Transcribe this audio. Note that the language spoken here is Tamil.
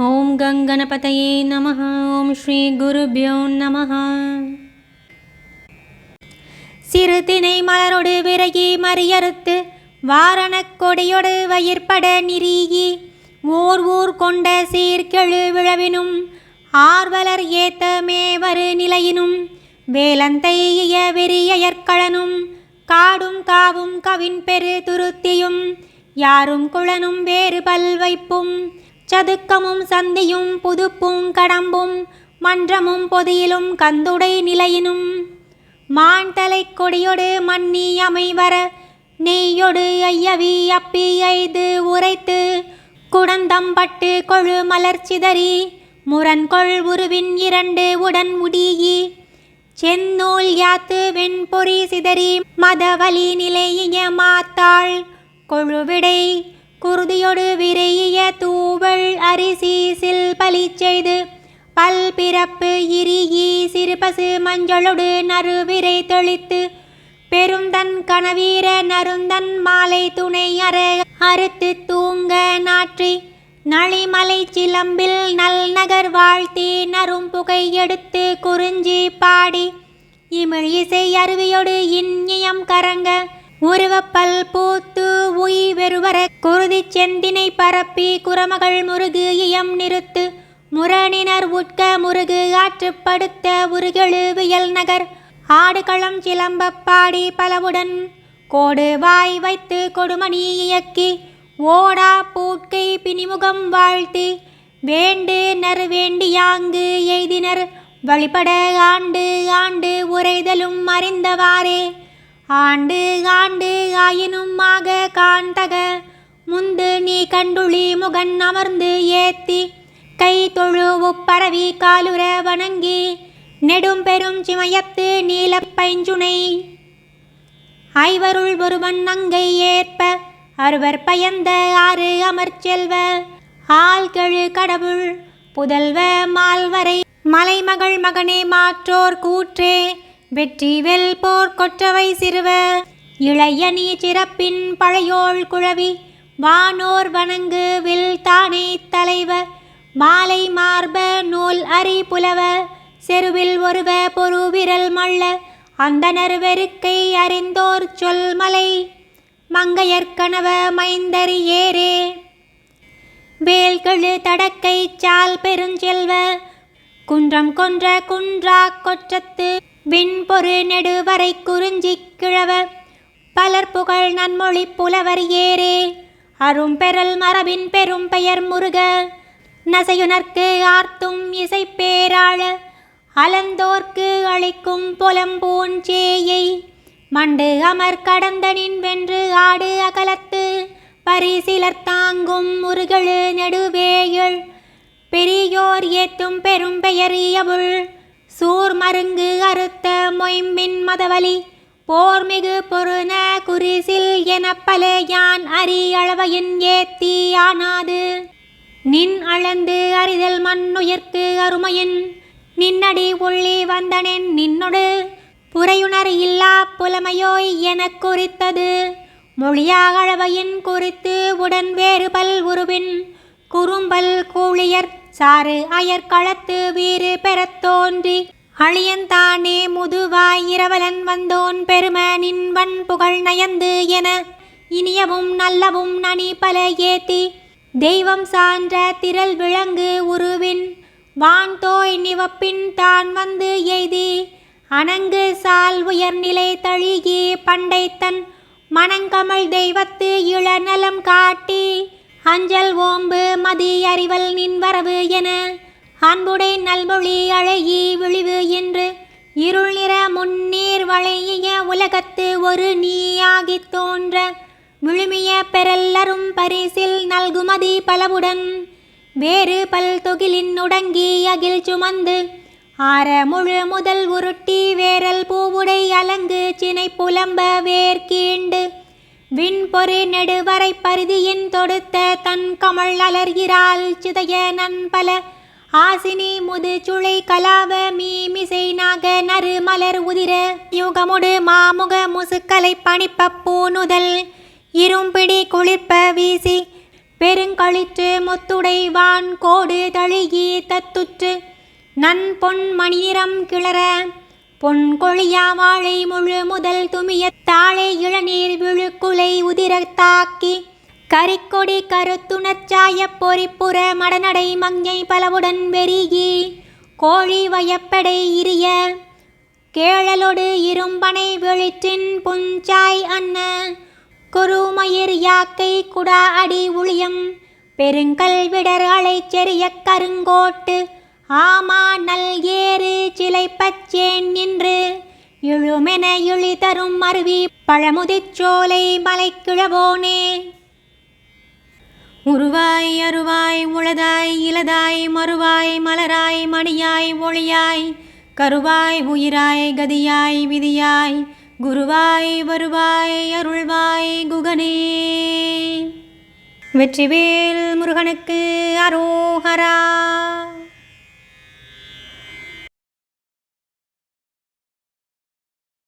ॐ गङ्गणपतये नमः ॐ श्रीगुरुभ्यो நமः சிறுதினை மலரொடு விரகி மறியறுத்து வாரணக் கொடியொடு வயிற்பட நிறீகி ஓர் ஊர் கொண்ட சீர்கெழு விழவினும் ஆர்வலர் ஏத்த மேவரு நிலையினும் வேலந்தைய விரியயற்களனும் காடும் காவும் கவின் பெரு துருத்தியும் யாரும் குளனும் வேறு பல்வைப்பும் சதுக்கமும் சந்தியும் புதுப்பும் கடம்பும் மன்றமும் பொதியிலும் கந்துடை நிலையினும். மான் தலை கொடியொடு மன்னி அமைவர நெய்யொடு ஐயவி அப்பி ஐது உரைத்து குடந்தம்பட்டு கொழு மலர் சிதறி முரண்கொள் உருவின் இரண்டு உடன் முடியி. செந்நூல் யாத்து வெண்பொறி சிதறி மதவலி நிலைய மாத்தாள் கொழுவிடை குருதியொடு விரை பரிசீசில் பலி செய்து பல் பிறப்பு சிறுபசு மஞ்சளொடு நறுவிரை தெளித்து பெருந்தன் கணவீர நருந்தன் மாலை துணை அற அறுத்து தூங்க நாற்றி நளிமலை சிலம்பில் நல் நகர் வாழ்த்தி நரும் புகை எடுத்து குறிஞ்சி பாடி இமிழ் இசை அருவியோடு இன்னியம் கரங்க உருவப்பல் பூத்து உய்வெருவர குருதி செந்தினை பரப்பி குரமகள் முருகு இயம் நிறுத்து முரணினர் உட்க முருகு ஆற்றுப்படுத்த உருகெழுவியல் நகர். ஆடுகளம் சிலம்ப பாடி பலவுடன் கோடு வாய் வைத்து கொடுமணி இயக்கி ஓடா பூட்கை பிணிமுகம் வாழ்த்தி வேண்டு நர் வேண்டியாங்கு எய்தினர். வழிபட ஆண்டு ஆண்டு உரைதலும் அறிந்தவாறே. ஆண்டு ஆண்டு ஆயினுமாக காண்டக. முந்து நீ கண்டுளி முகன் அமர்ந்து ஏத்தி கை தொழு உப்பரவி காலுற வணங்கி நெடும் பெரும் சிமயத்து நீல பைஞ்சுனை. ஐவருள் ஒருவன் அங்கை ஏற்ப அறுவர் பயந்த ஆறு அமர்ச்செல்வ. ஆள்கழு கடவுள் புதல்வ மால்வரை மலைமகள் மகனே மாற்றோர் கூற்றே. வெற்றி வெல் போர் கொற்றவை சிறுவ இளைய நீ சிறப்பின் பழையோள் குழவி வானோர் வணங்கு வில் தானே தலைவ மாலை மார்ப நூல் அரி புலவ செருவில் ஒருவ பொரு விரல் மள்ள அந்தனர் வெறுக்கை அறிந்தோர் சொல் மலை மங்கையர்கணவ மைந்தரி ஏரே வேல்கெழு தடக்கை சால் பெருஞ்செல்வ குன்றம் கொன்ற குன்றா கொற்றத்து விண்பொரு நெடுவரை குறிஞ்சி கிழவ. பலர் புகழ் நன்மொழி புலவர் ஏரே அரும் பெறல் மரபின் பெரும் பெயர் முருக. நசையுனர்க்கு ஆர்த்தும் இசை பேராள. அலந்தோர்க்கு அளிக்கும் புலம்பூஞ்சேயை மண்டு அமர் கடந்தனின் வென்று ஆடு அகலத்து. பரிசிலர் தாங்கும் முருகழு நெடுவேயள். பெரியோர் ஏத்தும் பெரும் பெயரியவுள் சூர் மருங்கு அறுத்த மொய்மின் மதவலி போர்மிகு பொருண குறிசில் எனப்பல யான் அரி அளவையின் ஏத்தி ஆனாது. நின் அளந்து அறிதல் மண்ணுயிர்க்கு அருமையின் நின்னடி உள்ளி வந்தனென் நின்னொடு புரையுணர் இல்லா புலமையோய் எனக் குறித்தது. மொழியாக அளவையின் குறித்து உடன் வேறு பல் உருவின் குறும்பல் கூழியர் சாறு அயற்களத்து வீறு பெறத் தோன்றி அழியந்தானே முதுவாய் இரவலன் வந்தோன் பெருமனின் வன் புகழ் நயந்து என இனியவும் நல்லவும் நனி பல ஏத்தி தெய்வம் சான்ற திரள் விளங்கு உருவின் வான்தோய் நிவப்பின் தான் வந்து எய்தி அணங்கு சால் உயர்நிலை தழுகி பண்டைத்தன் மணங்கமழ் தெய்வத்து இளநலம் காட்டி அஞ்சல் ஓம்பு மதி அறிவல் நின் வரவு என அன்புடை நல்மொழி அழகி விழிவு என்று இருள் நிற முன்னீர் வளைய உலகத்து ஒரு நீயாகித் தோன்ற விழுமிய பெறல்லரும் பரிசில் நல்குமதி பலவுடன் வேறு பல் தொகிலின் உடங்கி அகில் சுமந்து ஆற முழு முதல் உருட்டி வேரல் பூவுடை அலங்கு சினை புலம்ப வேர்கீண்டு விண்பொரு நெடுவரை பரிதியின் தொடுத்த தன் கமழ் அலர்கிறாள் சிதைய நண்பல. ஆசினி முது சுளை கலாவ மீமிசை நாக நறு மலர் உதிர. யுகமுடு மாமுக முசுக்கலை பணிப்ப பூணுதல். இரும்பிடி குளிர்ப்ப வீசி பெருங்கழிற்று முத்துடை வான் கோடு தழுகி தத்துற்று. நன் பொன் மணிரம் கிளற பொன் கொழியா வாழை முழு முதல் துமிய தாழை இளநீர் விழுக்குலை உதிரத்தாக்கி கரிக்கொடி கருத்துணச்சாய பொறிப்புற மடநடை மங்கை பலவுடன் வெறியி கோழி வயப்படை இரிய கேழலொடு இரும்பனை வெளிற்றின் புஞ்சாய் அன்ன குருமயிர் யாக்கை குடா அடி உளியம் பெருங்கல் விடர் அலைச்செறிய கருங்கோட்டு ஆமா நல் ஏறு சிலை பச்சேன் நின்று எழுமென இழி தரும் அருவி பழமுதிச்சோலை மலைக்கிழவோனே. உருவாய் அருவாய் உளதாய் இலதாய் மறுவாய் மலராய் மணியாய் ஒளியாய் கருவாய் உயிராய் கதியாய் விதியாய் குருவாய் வருவாய் அருள்வாய் குகனே. வெற்றிவேல் முருகனுக்கு அரோஹரா